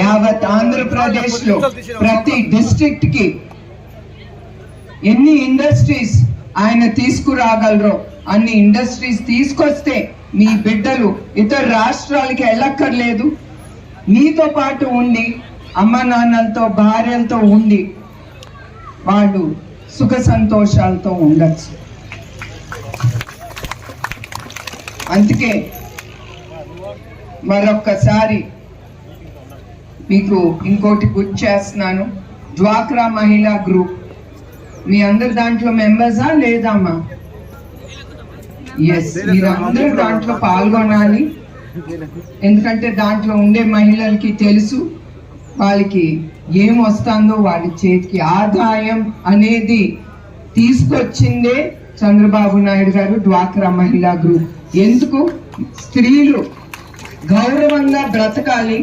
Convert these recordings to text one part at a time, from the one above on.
యావత్ ఆంధ్రప్రదేశ్లో ప్రతి డిస్ట్రిక్ట్కి ఎన్ని ఇండస్ట్రీస్ ఆయన తీసుకురాగలరో అన్ని ఇండస్ట్రీస్ తీసుకొస్తే మీ బిడ్డలు ఇతర రాష్ట్రాలకి వెళ్ళక్కర్లేదు. మీతో పాటు ఉండి అమ్మ నాన్నలతో భార్యలతో ఉండి వాళ్ళు సుఖ సంతోషాలతో ఉండొచ్చు. అందుకే మరొక్కసారి మీకు ఇంకోటి గుర్తు చేస్తున్నాను. డ్వాక్రా మహిళా గ్రూప్. మీ అందరు దాంట్లో మెంబర్సా లేదమ్మా ఎస్ మీరు అందరూ దాంట్లో పాల్గొనాలి. ఎందుకంటే దాంట్లో ఉండే మహిళలకి తెలుసు వాళ్ళకి ఏం వస్తుందో వాళ్ళ చేతికి ఆదాయం అనేది తీసుకొచ్చిందే చంద్రబాబు నాయుడు గారు డ్వాక్రా మహిళా గ్రూప్. ఎందుకు? స్త్రీలు గౌరవంగా బ్రతకాలి.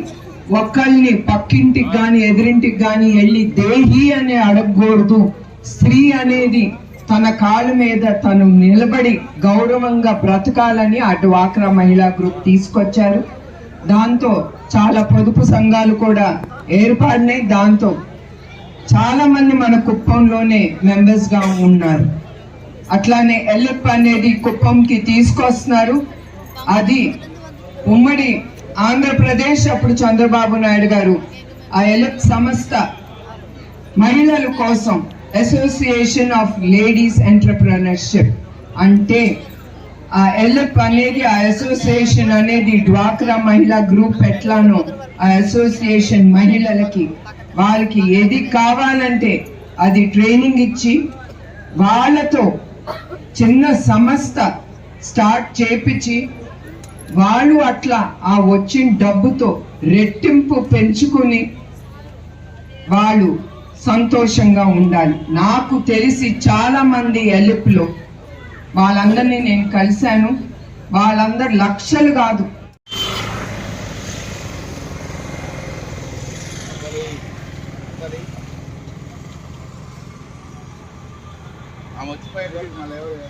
ఒక్కల్ని పక్కింటికి కానీ ఎదురింటికి కానీ వెళ్ళి దేహి అని అడగకూడదు. స్త్రీ అనేది తన కాళ్ళ మీద తను నిలబడి గౌరవంగా బ్రతకాలని అటు వాక్రా మహిళా గ్రూప్ తీసుకొచ్చారు. దాంతో చాలా పొదుపు సంఘాలు కూడా ఏర్పడినాయి. దాంతో చాలా మంది మన కుప్పంలోనే మెంబర్స్గా ఉన్నారు. అట్లానే ఎల్లప్ప అనేది కుప్పంకి తీసుకొస్తున్నారు. అది ఉమ్మడి ఆంధ్రప్రదేశ్ అప్పుడు చంద్రబాబు నాయుడు గారు ఆ ఎల్ఎఫ్ సంస్థ మహిళల కోసం అసోసియేషన్ ఆఫ్ లేడీస్ ఎంటర్ప్రినర్షిప్ అంటే ఆ ఎల్ఎఫ్ అనేది ఆ అసోసియేషన్ అనేది డ్వాక్రా మహిళా గ్రూప్ ఎట్లానో ఆ అసోసియేషన్ మహిళలకి వాళ్ళకి ఏది కావాలంటే అది ట్రైనింగ్ ఇచ్చి వాళ్ళతో చిన్న సంస్థ స్టార్ట్ చేపించి వాళ్ళు అట్లా ఆ వచ్చిన డబ్బుతో రెట్టింపు పెంచుకుని వాళ్ళు సంతోషంగా ఉండాలి. నాకు తెలిసి చాలా మంది ఎలుపులో వాళ్ళందరినీ నేను కలిశాను. వాళ్ళందరు లక్షలు కాదు. ఆమె వచ్చిపోయారు మళ్ళీ ఎవరు?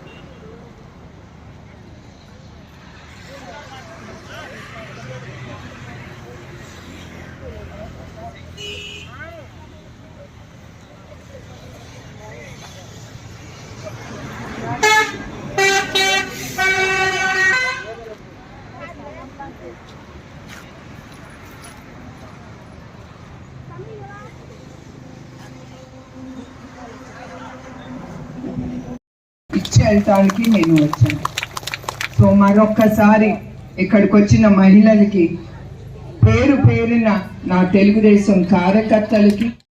ఇచ్చి నేను వచ్చాను. సో మరొక్కసారి ఇక్కడికి వచ్చిన మహిళలకి పేరు పేరున నా తెలుగుదేశం కార్యకర్తలకి